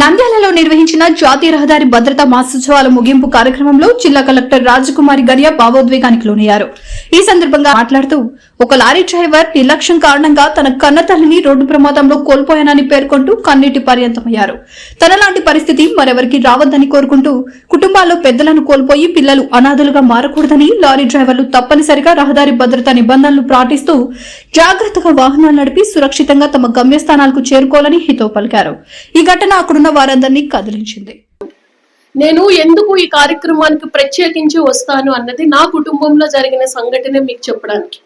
నంద్యాలలో నిర్వహించిన జాతీయ రహదారి భద్రతా మాసోత్సవాల ముగింపు కార్యక్రమంలో జిల్లా కలెక్టర్ రాజకుమారి గరియా భావోద్వేగానికి లోనయ్యారు. ఈ సందర్భంగా మాట్లాడుతూ ఒక లారీ డ్రైవర్ నిర్లక్ష్యం కారణంగా తన కన్నతల్లిని రోడ్డు ప్రమాదంలో కోల్పోయానని పేర్కొంటూ కన్నీటి పర్యంతమయ్యారు. తనలాంటి పరిస్థితి మరెవరికి రావద్దని కోరుకుంటూ కుటుంబాల్లో పెద్దలను కోల్పోయి పిల్లలు అనాథలుగా మారకూడదని లారీ డ్రైవర్లు తప్పనిసరిగా రహదారి భద్రతా నిబంధనలు పాటిస్తూ జాగ్రత్తగా వాహనాలు నడిపి సురక్షితంగా తమ గమ్యస్థానాలకు చేరుకోవాలని హితో పలికారు. ఈ ఘటన అక్కడున్న వారందరినీ కదిలించింది. నేను ఎందుకు ఈ కార్యక్రమానికి ప్రత్యేకించి వస్తాను అన్నది నా కుటుంబంలో జరిగిన సంఘటన మీకు చెప్పడానికి.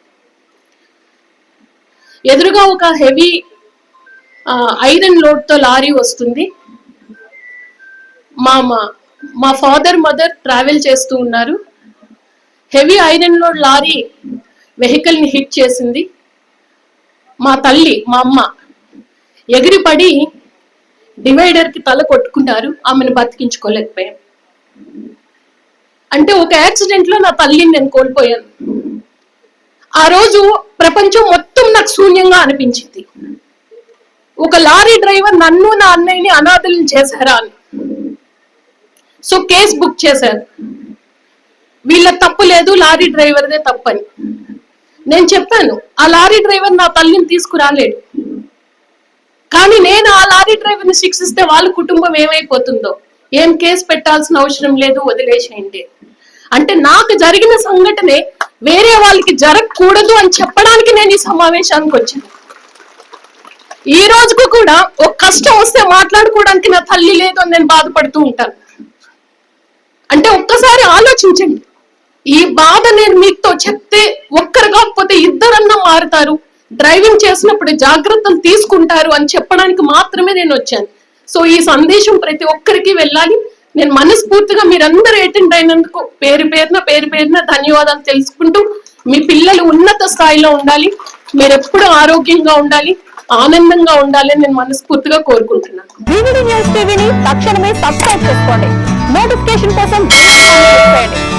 ఎదురుగా ఒక హెవీ ఐరన్ లోడ్తో లారీ వస్తుంది. మా మా- మా ఫాదర్ మదర్ ట్రావెల్ చేస్తూ ఉన్నారు. హెవీ ఐరన్ లోడ్ లారీ వెహికల్ని హిట్ చేసింది. మా తల్లి మా అమ్మ ఎగిరిపడి డివైడర్కి తల కొట్టుకున్నారు ఆమెను బతికించుకోలేకపోయాం. అంటే ఒక యాక్సిడెంట్లో నా తల్లిని నేను కోల్పోయాను. ఆ రోజు ప్రపంచం మొత్తం నాకు శూన్యంగా అనిపించింది. ఒక లారీ డ్రైవర్ నన్ను నా అన్నయ్యని అనాథలను చేశారా అని. సో కేసు బుక్ చేశారు. వీళ్ళ తప్పు లేదు లారీ డ్రైవర్దే తప్పని. నేను చెప్పాను ఆ లారీ డ్రైవర్ నా తల్లిని తీసుకురాలేడు కానీ నేను ఆ లారీ ని శిక్షిస్తే వాళ్ళ కుటుంబం ఏమైపోతుందో? ఏం కేసు పెట్టాల్సిన అవసరం లేదు వదిలేసేయండి. అంటే నాకు జరిగిన సంఘటనే వేరే వాళ్ళకి జరగకూడదు అని చెప్పడానికి నేను ఈ సమావేశానికి వచ్చాను. ఈ రోజుకు కూడా ఒక కష్టం వస్తే మాట్లాడుకోవడానికి నా తల్లి లేదు అని నేను బాధపడుతూ ఉంటాను. అంటే ఒక్కసారి ఆలోచించండి. ఈ బాధ నేను మీతో చెప్తే ఒక్కరు కాకపోతే ఇద్దరన్నా మారుతారు. డ్రైవింగ్ చేసినప్పుడు జాగ్రత్తలు తీసుకుంటారు అని చెప్పడానికి మాత్రమే నేను వచ్చాను. సో ఈ సందేశం ప్రతి ఒక్కరికి వెళ్ళాలి. నేను మనస్ఫూర్తిగా మీరందరూ అటెండ్ అయినందుకు పేరు పేరున పేరు పేరున ధన్యవాదాలు తెలుసుకుంటూ మీ పిల్లలు ఉన్నత స్థాయిలో ఉండాలి. మీరు ఎప్పుడు ఆరోగ్యంగా ఉండాలి ఆనందంగా ఉండాలి నేను మనస్ఫూర్తిగా కోరుకుంటున్నాను. తక్షణమే సబ్స్క్రైబ్ చేసుకోండి. నోటిఫికేషన్ కోసం